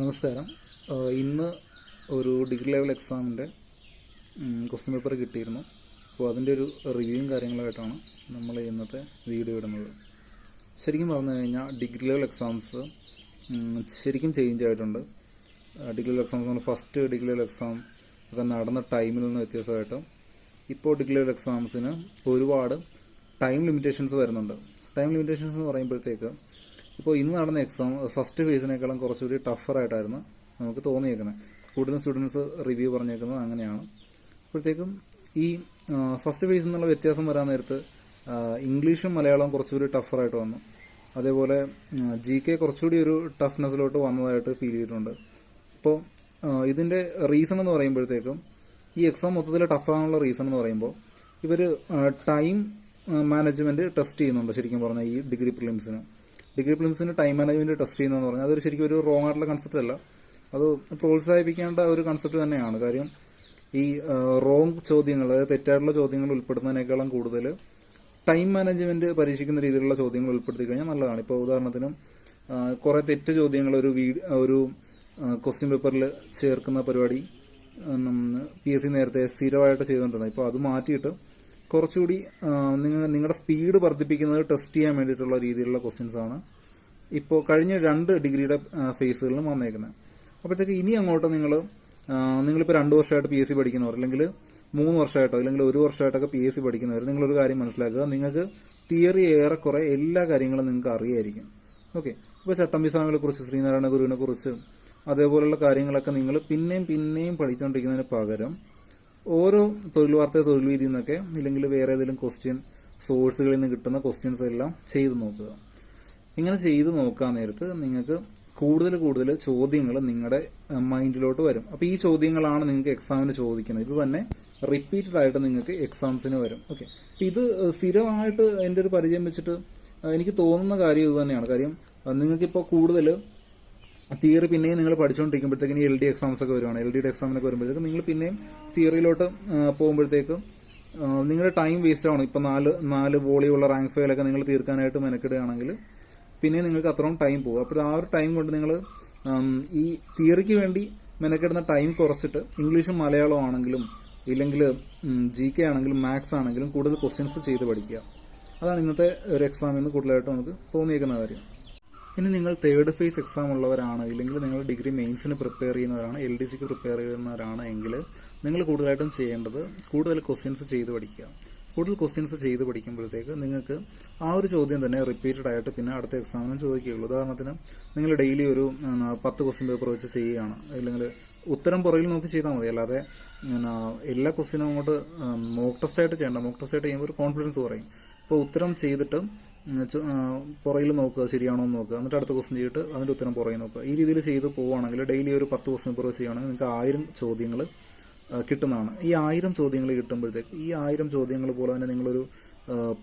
നമസ്കാരം. ഇന്ന് ഒരു ഡിഗ്രി ലെവൽ എക്സാമിന്റെ ക്വസ്റ്റ്യൻ പേപ്പർ കിട്ടിയിരുന്നു. അപ്പോൾ അതിന്റെ ഒരു റിവ്യൂവും കാര്യങ്ങളുമായിട്ടാണ് നമ്മൾ ഇന്നത്തെ വീഡിയോ ഇടുന്നത്. ശരിക്കും പറഞ്ഞു കഴിഞ്ഞാൽ ഡിഗ്രി ലെവൽ എക്സാംസ് ശരിക്കും ചേഞ്ച് ആയിട്ടുണ്ട്. ഡിഗ്രി ലെവൽ എക്സാംസ് നമ്മൾ ഫസ്റ്റ് ഡിഗ്രി ലെവൽ എക്സാം ഒക്കെ നടന്ന ടൈമിൽ നിന്ന് വ്യത്യാസമായിട്ട് ഇപ്പോൾ ഡിഗ്രി ലെവൽ എക്സാംസിന് ഒരുപാട് ടൈം ലിമിറ്റേഷൻസ് വരുന്നുണ്ട്. ടൈം ലിമിറ്റേഷൻസ് എന്ന് പറയുമ്പോഴത്തേക്ക് ഇപ്പോൾ ഇന്ന് നടന്ന എക്സാം ഫസ്റ്റ് ഫേസിനേക്കാളും കുറച്ചുകൂടി ടഫറായിട്ടായിരുന്നു നമുക്ക് തോന്നിയേക്കുന്നത്. കൂടുതൽ സ്റ്റുഡൻസ് റിവ്യൂ പറഞ്ഞേക്കുന്നത് അങ്ങനെയാണ്. അപ്പോഴത്തേക്കും ഈ ഫസ്റ്റ് ഫേസിൽ നിന്നുള്ള വ്യത്യാസം വരാൻ നേരത്ത് ഇംഗ്ലീഷും മലയാളവും കുറച്ചുകൂടി ടഫറായിട്ട് വന്നു. അതേപോലെ ജി കെ കുറച്ചുകൂടി ഒരു ടഫ്നെസ്സിലോട്ട് വന്നതായിട്ട് ഫീൽ ചെയ്തിട്ടുണ്ട്. ഇപ്പോൾ ഇതിന്റെ റീസൺ എന്ന് പറയുമ്പോഴത്തേക്കും ഈ എക്സാം മൊത്തത്തിൽ ടഫാകാനുള്ള റീസൺ എന്ന് പറയുമ്പോൾ ഇവർ ടൈം മാനേജ്മെന്റ് ടെസ്റ്റ് ചെയ്യുന്നുണ്ട് ശരിക്കും പറഞ്ഞാൽ ഈ ഡിഗ്രി പ്രിലിംസിന് ഡിഗ്രി പ്രിലിംസിന് ടൈം മാനേജ്മെന്റ് ടെസ്റ്റ് ചെയ്യുന്നതെന്ന് പറഞ്ഞാൽ അതൊരു ശരിക്കും ഒരു റോങ് ആയിട്ടുള്ള കൺസെപ്റ്റ് അല്ല. അത് പ്രോത്സാഹിപ്പിക്കേണ്ട ഒരു കൺസെപ്റ്റ് തന്നെയാണ്. കാര്യം ഈ റോങ് ചോദ്യങ്ങൾ അതായത് തെറ്റായിട്ടുള്ള ചോദ്യങ്ങൾ ഉൾപ്പെടുന്നതിനേക്കാളും കൂടുതൽ ടൈം മാനേജ്മെന്റ് പരീക്ഷിക്കുന്ന രീതിയിലുള്ള ചോദ്യങ്ങൾ ഉൾപ്പെടുത്തി കഴിഞ്ഞാൽ നല്ലതാണ്. ഇപ്പോൾ ഉദാഹരണത്തിന് കുറേ തെറ്റ് ചോദ്യങ്ങൾ ഒരു വീ ഒരു ക്വസ്റ്റ്യൻ പേപ്പറിൽ ചേർക്കുന്ന പരിപാടി പി എസ് സി നേരത്തെ സ്ഥിരമായിട്ട് ചെയ്തുകൊണ്ടിരുന്നത്. ഇപ്പോൾ അത് മാറ്റിയിട്ട് കുറച്ചുകൂടി നിങ്ങൾ നിങ്ങളുടെ സ്പീഡ് വർദ്ധിപ്പിക്കുന്നത് ടെസ്റ്റ് ചെയ്യാൻ വേണ്ടിയിട്ടുള്ള രീതിയിലുള്ള ക്വസ്റ്റ്യൻസ് ആണ് ഇപ്പോൾ കഴിഞ്ഞ രണ്ട് ഡിഗ്രിയുടെ ഫേസുകളിലും വന്നേക്കുന്നത്. അപ്പോഴത്തേക്ക് ഇനി അങ്ങോട്ട് നിങ്ങൾ നിങ്ങളിപ്പോൾ രണ്ട് വർഷമായിട്ട് പി എസ് സി പഠിക്കുന്നവർ അല്ലെങ്കിൽ മൂന്ന് വർഷമായിട്ടോ അല്ലെങ്കിൽ ഒരു വർഷമായിട്ടൊക്കെ പി എസ് സി പഠിക്കുന്നവർ നിങ്ങളൊരു കാര്യം മനസ്സിലാക്കുക. നിങ്ങൾക്ക് തിയറി ഏറെക്കുറെ എല്ലാ കാര്യങ്ങളും നിങ്ങൾക്ക് അറിയായിരിക്കും. ഓക്കെ ഇപ്പോൾ ചട്ടമ്പിസ്വാമികളെ കുറിച്ച് ശ്രീനാരായണ ഗുരുവിനെ കുറിച്ച് അതേപോലുള്ള കാര്യങ്ങളൊക്കെ നിങ്ങൾ പിന്നെയും പിന്നെയും പഠിച്ചുകൊണ്ടിരിക്കുന്നതിന് പകരം ഓരോ തൊഴിൽ വാർത്ത തൊഴിൽ വീതി നിന്നൊക്കെ ഇല്ലെങ്കിൽ വേറെ ഏതെങ്കിലും ക്വസ്റ്റ്യൻ സോഴ്സുകളിൽ നിന്ന് കിട്ടുന്ന ക്വസ്റ്റ്യൻസ് എല്ലാം ചെയ്തു നോക്കുക. ഇങ്ങനെ ചെയ്തു നോക്കാൻ നേരത്ത് നിങ്ങൾക്ക് കൂടുതൽ കൂടുതൽ ചോദ്യങ്ങൾ നിങ്ങളുടെ മൈൻഡിലോട്ട് വരും. അപ്പോൾ ഈ ചോദ്യങ്ങളാണ് നിങ്ങൾക്ക് എക്സാമിന് ചോദിക്കുന്നത്. ഇത് തന്നെ റിപ്പീറ്റഡ് ആയിട്ട് നിങ്ങൾക്ക് എക്സാംസിന് വരും. ഓക്കെ അപ്പോൾ ഇത് സ്ഥിരമായിട്ട് എന്റെ ഒരു പരിചയം വെച്ചിട്ട് എനിക്ക് തോന്നുന്ന കാര്യം ഇത് തന്നെയാണ്. കാര്യം നിങ്ങൾക്കിപ്പോൾ കൂടുതൽ തിയറി പിന്നെയും നിങ്ങൾ പഠിച്ചുകൊണ്ടിരിക്കുമ്പോഴത്തേക്കും എൽ ഡി എക്സാംസ് ഒക്കെ വരുവാണ്. എൽ ഡിയുടെ എക്സാമിനൊക്കെ വരുമ്പോഴത്തേക്കും നിങ്ങൾ പിന്നെയും തിയറിയിലോട്ട് പോകുമ്പോഴത്തേക്കും നിങ്ങളുടെ ടൈം വേസ്റ്റ് ആവണം ഇപ്പം നാല് നാല് വോളിയുള്ള റാങ്ക് ഫയലൊക്കെ നിങ്ങൾ തീർക്കാനായിട്ട് മെനക്കെടുകയാണെങ്കിൽ പിന്നെ നിങ്ങൾക്ക് അത്രയും ടൈം പോകും. അപ്പോൾ ആ ഒരു ടൈം കൊണ്ട് നിങ്ങൾ ഈ തിയറിക്ക് വേണ്ടി മെനക്കെടുന്ന ടൈം കുറച്ചിട്ട് ഇംഗ്ലീഷും മലയാളവും ആണെങ്കിലും ഇല്ലെങ്കിൽ ജി കെ ആണെങ്കിലും മാത്സ് ആണെങ്കിലും കൂടുതൽ ക്വസ്റ്റ്യൻസ് ചെയ്ത് പഠിക്കുക. അതാണ് ഇന്നത്തെ ഒരു എക്സാമിൽ നിന്ന് കൂടുതലായിട്ട് നമുക്ക് തോന്നിയേക്കുന്ന കാര്യം. ഇനി നിങ്ങൾ തേർഡ് ഫേസ് എക്സാം ഉള്ളവരാണ് ഇല്ലെങ്കിൽ നിങ്ങൾ ഡിഗ്രി മെയിൻസിന് പ്രിപ്പയർ ചെയ്യുന്നവരാണ് എൽ ഡി സിക്ക് പ്രിപ്പയർ ചെയ്യുന്നവരാണ് എങ്കിൽ നിങ്ങൾ കൂടുതലായിട്ടും ചെയ്യേണ്ടത് കൂടുതൽ ക്വസ്റ്റ്യൻസ് ചെയ്ത് പഠിക്കുക. കൂടുതൽ ക്വസ്റ്റ്യൻസ് ചെയ്ത് പഠിക്കുമ്പോഴത്തേക്ക് നിങ്ങൾക്ക് ആ ഒരു ചോദ്യം തന്നെ റിപ്പീറ്റഡ് ആയിട്ട് പിന്നെ അടുത്ത എക്സാമിനും ചോദിക്കുകയുള്ളൂ. ഉദാഹരണത്തിന് നിങ്ങൾ ഡെയിലി ഒരു പത്ത് ക്വസ്റ്റ്യൻ പേപ്പർ വെച്ച് ചെയ്യുകയാണ്. അല്ലെങ്കിൽ ഉത്തരം പുറകിൽ നോക്കി ചെയ്താൽ മതി. അല്ലാതെ എല്ലാ ക്വസ്റ്റ്യനും അങ്ങോട്ട് മോക്ക് ടെസ്റ്റ് ആയിട്ട് ചെയ്യേണ്ട. മോക്ക് ടെസ്റ്റ് ആയിട്ട് ചെയ്യുമ്പോൾ ഒരു കോൺഫിഡൻസ് കുറയും. അപ്പോൾ ഉത്തരം ചെയ്തിട്ട് പുറകിൽ നോക്കുക ശരിയാണോ എന്ന് നോക്കുക. എന്നിട്ട് അടുത്ത ക്വസ്റ്റ്യൻ ചെയ്തിട്ട് അതിന്റെ ഉത്തരം പുറകെ നോക്കുക. ഈ രീതിയിൽ ചെയ്ത് പോവുകയാണെങ്കിൽ ഡെയിലി ഒരു പത്ത് ക്വസ്റ്റ്യൻ പേപ്പർ ചെയ്യുകയാണെങ്കിൽ നിങ്ങൾക്ക് ആയിരം ചോദ്യങ്ങൾ കിട്ടുന്നതാണ്. ഈ ആയിരം ചോദ്യങ്ങൾ കിട്ടുമ്പോഴത്തേക്ക് ഈ ആയിരം ചോദ്യങ്ങൾ പോലെ തന്നെ നിങ്ങളൊരു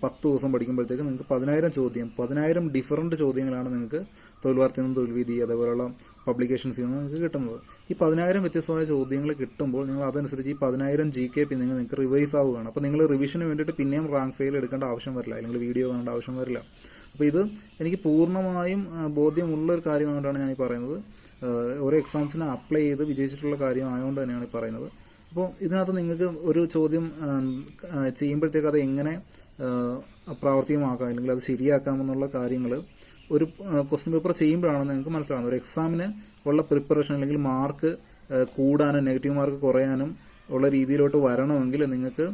പത്ത് ദിവസം പഠിക്കുമ്പോഴത്തേക്ക് നിങ്ങൾക്ക് പതിനായിരം ചോദ്യം പതിനായിരം ഡിഫറന്റ് ചോദ്യങ്ങളാണ് നിങ്ങൾക്ക് തൊഴിൽ വാർത്തയിൽ നിന്നും തൊഴിൽവീതി അതേപോലെയുള്ള പബ്ലിക്കേഷൻസിൽ നിന്ന് നിങ്ങൾക്ക് കിട്ടുന്നത്. ഈ പതിനായിരം വ്യത്യസ്തമായ ചോദ്യങ്ങൾ കിട്ടുമ്പോൾ നിങ്ങൾ അതനുസരിച്ച് ഈ പതിനായിരം ജി കെ നിങ്ങൾ നിങ്ങൾക്ക് റിവൈസ് ആവുകയാണ്. അപ്പോൾ നിങ്ങൾ റിവിഷന് വേണ്ടിയിട്ട് പിന്നെയും റാങ്ക് ഫെയിൽ എടുക്കേണ്ട ആവശ്യം വരില്ല അല്ലെങ്കിൽ വീഡിയോ കാണേണ്ട ആവശ്യം വരില്ല. അപ്പോൾ ഇത് എനിക്ക് പൂർണമായും ബോധ്യമുള്ള ഒരു കാര്യമായിട്ടാണ് ഞാൻ ഈ പറയുന്നത് ഓരോ എക്സാംസിന് അപ്ലൈ ചെയ്ത് വിജയിച്ചിട്ടുള്ള കാര്യമായതുകൊണ്ട് തന്നെയാണ് ഈ പറയുന്നത്. അപ്പോൾ ഇതിനകത്ത് നിങ്ങൾക്ക് ഒരു ചോദ്യം ചെയ്യുമ്പോഴത്തേക്ക് അത് എങ്ങനെ പ്രാവർത്തികമാക്കാം അല്ലെങ്കിൽ അത് ശരിയാക്കാമെന്നുള്ള കാര്യങ്ങൾ ഒരു ക്വസ്റ്റ്യൻ പേപ്പർ ചെയ്യുമ്പോഴാണ് നിങ്ങൾക്ക് മനസ്സിലാകുന്നത്. ഒരു എക്സാമിന് ഉള്ള പ്രിപ്പറേഷൻ അല്ലെങ്കിൽ മാർക്ക് കൂടാനും നെഗറ്റീവ് മാർക്ക് കുറയാനും ഉള്ള രീതിയിലോട്ട് വരണമെങ്കിൽ നിങ്ങൾക്ക്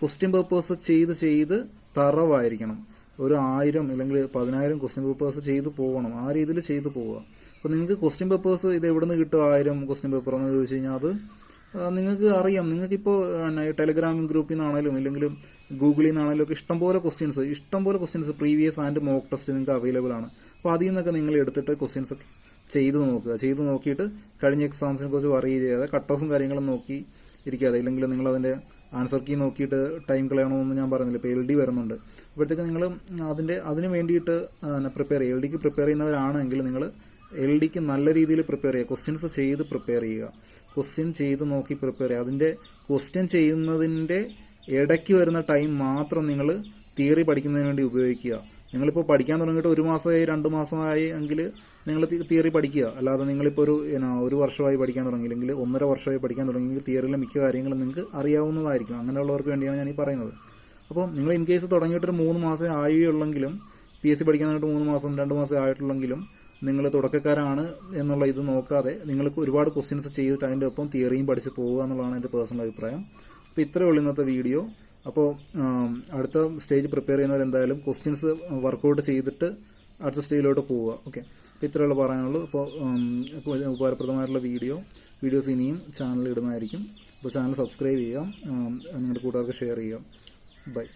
ക്വസ്റ്റ്യൻ പേപ്പേഴ്സ് ചെയ്ത് ചെയ്ത് തറവായിരിക്കണം. ഒരു ആയിരം അല്ലെങ്കിൽ പതിനായിരം ക്വസ്റ്റ്യൻ പേപ്പേഴ്സ് ചെയ്ത് പോകണം ആ രീതിയിൽ ചെയ്ത് പോവുക. അപ്പോൾ നിങ്ങൾക്ക് ക്വസ്റ്റ്യൻ പേപ്പേഴ്സ് ഇത് എവിടെ നിന്ന് കിട്ടും? ആയിരം ക്വസ്റ്റ്യൻ പേപ്പർ എന്ന് ചോദിച്ചു കഴിഞ്ഞാൽ അത് നിങ്ങൾക്ക് അറിയാം നിങ്ങൾക്കിപ്പോൾ ടെലഗ്രാം ഗ്രൂപ്പിൽ നിന്നാണെങ്കിലും ഇല്ലെങ്കിൽ ഗൂഗിളിൽ നിന്നാണെങ്കിലും ഒക്കെ ഇഷ്ടംപോലെ ക്വസ്റ്റ്യൻസ് ഇഷ്ടംപോലെ questions previous and mock test നിങ്ങൾക്ക് അവൈലബിൾ ആണ്. അപ്പോൾ അതിൽ നിന്നൊക്കെ നിങ്ങൾ എടുത്തിട്ട് ക്വസ്റ്റ്യൻസ് ഒക്കെ ചെയ്ത് നോക്കുക. ചെയ്ത് നോക്കിയിട്ട് കഴിഞ്ഞ എക്സാംസിനെ കുറിച്ച് വറി ചെയ്യാതെ കട്ട് ഓഫും കാര്യങ്ങളും നോക്കി ഇരിക്കാതെ ഇല്ലെങ്കിൽ നിങ്ങൾ അതിന്റെ ആൻസർ കീ നോക്കിയിട്ട് ടൈം കളയണമെന്ന് ഞാൻ പറഞ്ഞില്ല. ഇപ്പോൾ എൽ ഡി വരുന്നുണ്ട്. അപ്പോഴത്തേക്ക് നിങ്ങൾ അതിന്റെ അതിന് വേണ്ടിയിട്ട് പ്രിപ്പയർ ചെയ്യുക. എൽ ഡിക്ക് പ്രിപ്പയർ ചെയ്യുന്നവരാണെങ്കിൽ നിങ്ങൾ എൽ ഡിക്ക് നല്ല രീതിയിൽ പ്രിപ്പയർ ചെയ്യുക. ക്വസ്റ്റ്യൻസ് ചെയ്ത് പ്രിപ്പയർ ചെയ്യുക. ക്വസ്റ്റ്യൻ ചെയ്ത് നോക്കി പ്രിപ്പയർ ചെയ്യുക. അതിന്റെ ക്വസ്റ്റ്യൻ ചെയ്യുന്നതിന്റെ ഇടയ്ക്ക് വരുന്ന ടൈം മാത്രം നിങ്ങൾ തിയറി പഠിക്കുന്നതിന് വേണ്ടി ഉപയോഗിക്കുക. നിങ്ങളിപ്പോൾ പഠിക്കാൻ തുടങ്ങിയിട്ട് ഒരു മാസമായി രണ്ട് മാസമായി എങ്കിൽ നിങ്ങൾ തിയറി പഠിക്കുക. അല്ലാതെ നിങ്ങളിപ്പോൾ ഒരു എന്നാ, ഒരു വർഷമായി പഠിക്കാൻ തുടങ്ങിയില്ലെങ്കിൽ ഒന്നര വർഷമായി പഠിക്കാൻ തുടങ്ങിയെങ്കിൽ തിയറിയിലെ മിക്ക കാര്യങ്ങളും നിങ്ങൾക്ക് അറിയാവുന്നതായിരിക്കും. അങ്ങനെയുള്ളവർക്ക് വേണ്ടിയാണ് ഞാൻ ഈ പറയുന്നത്. അപ്പോൾ നിങ്ങൾ ഇൻ കേസ് തുടങ്ങിയിട്ടൊരു മൂന്ന് മാസമേ ആയുള്ളെങ്കിലും പി എസ് സി പഠിക്കാനായിട്ട് മൂന്ന് മാസം രണ്ട് മാസം ആയിട്ടുള്ളെങ്കിലും നിങ്ങൾ തുടക്കക്കാരാണ് എന്നുള്ള ഇത് നോക്കാതെ നിങ്ങൾക്ക് ഒരുപാട് ക്വസ്റ്റ്യൻസ് ചെയ്തിട്ട് അതിന്റെ ഒപ്പം തിയറിയും പഠിച്ച് പോവുക എന്നുള്ളതാണ് എന്റെ പേഴ്സണൽ അഭിപ്രായം. അപ്പോൾ ഇത്രയേ ഉള്ളൂ ഇന്നത്തെ വീഡിയോ അപ്പോൾ അടുത്ത സ്റ്റേജ് പ്രിപ്പയർ ചെയ്യുന്നവർ എന്തായാലും ക്വസ്റ്റ്യൻസ് വർക്കൗട്ട് ചെയ്തിട്ട് അടുത്ത സ്റ്റേജിലോട്ട് പോവുക. ഓക്കെ അപ്പോൾ ഇത്രയുള്ള പറയാനുള്ളൂ. അപ്പോൾ ഉപകാരപ്രദമായിട്ടുള്ള വീഡിയോ വീഡിയോസ് ഇനിയും ചാനലിൽ ഇടുന്നതായിരിക്കും. അപ്പോൾ ചാനൽ സബ്സ്ക്രൈബ് ചെയ്യുക. നിങ്ങളുടെ കൂട്ടുകാർക്ക് ഷെയർ ചെയ്യുക. ബൈ